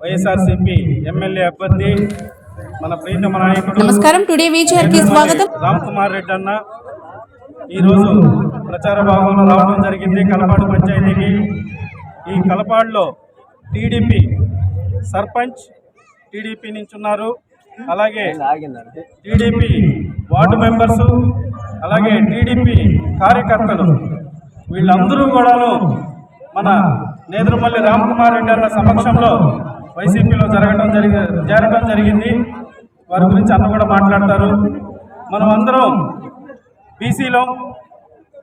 YSRCP MLA అభ్యర్థి మన ప్రీతమ నాయకుడు నమస్కారం. టుడే వీచర్కి స్వాగతం. రామ్ కుమార్ రెడ్డి అన్న. ఈరోజు ప్రచార భాగంలో రావడం జరిగింది. కలపాడు పంచాయతీకి. ఈ కలపాడులో టీడీపీ సర్పంచ్ టీడీపీ నుంచి ఉన్నారు అలాగే టీడీపీ వార్డు మెంబర్సు అలాగే టీడీపీ కార్యకర్తలు వీళ్ళందరూ కూడాను మన నేదురుమల్లి రామ్కుమార్ రెడ్డి అన్న సమక్షంలో వైసీపీలో జరగడం జరిగి చేరడం జరిగింది. వారి గురించి అన్న కూడా మాట్లాడతారు. మనం అందరం బీసీలో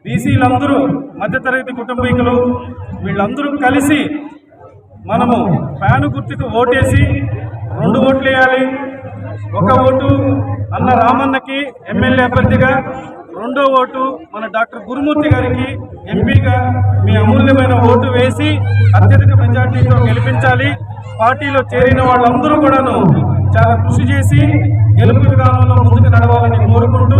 బీసీలందరూ మధ్యతరగతి కుటుంబీకులు వీళ్ళందరూ కలిసి మనము ఫ్యాను గుర్తుకు ఓటేసి రెండు ఓట్లు వేయాలి. ఒక ఓటు అన్న రామన్నకి ఎమ్మెల్యే అభ్యర్థిగా రెండో ఓటు మన డాక్టర్ గురుమూర్తి గారికి ఎంపీగా మీ అమూల్యమైన ఓటు వేసి అత్యధిక మెజార్టీతో గెలిపించాలి. పార్టీలో చేరిన వాళ్ళందరూ కూడాను చాలా కృషి చేసి గెలుపు విధానంలో ముందుకు నడవాలని కోరుకుంటూ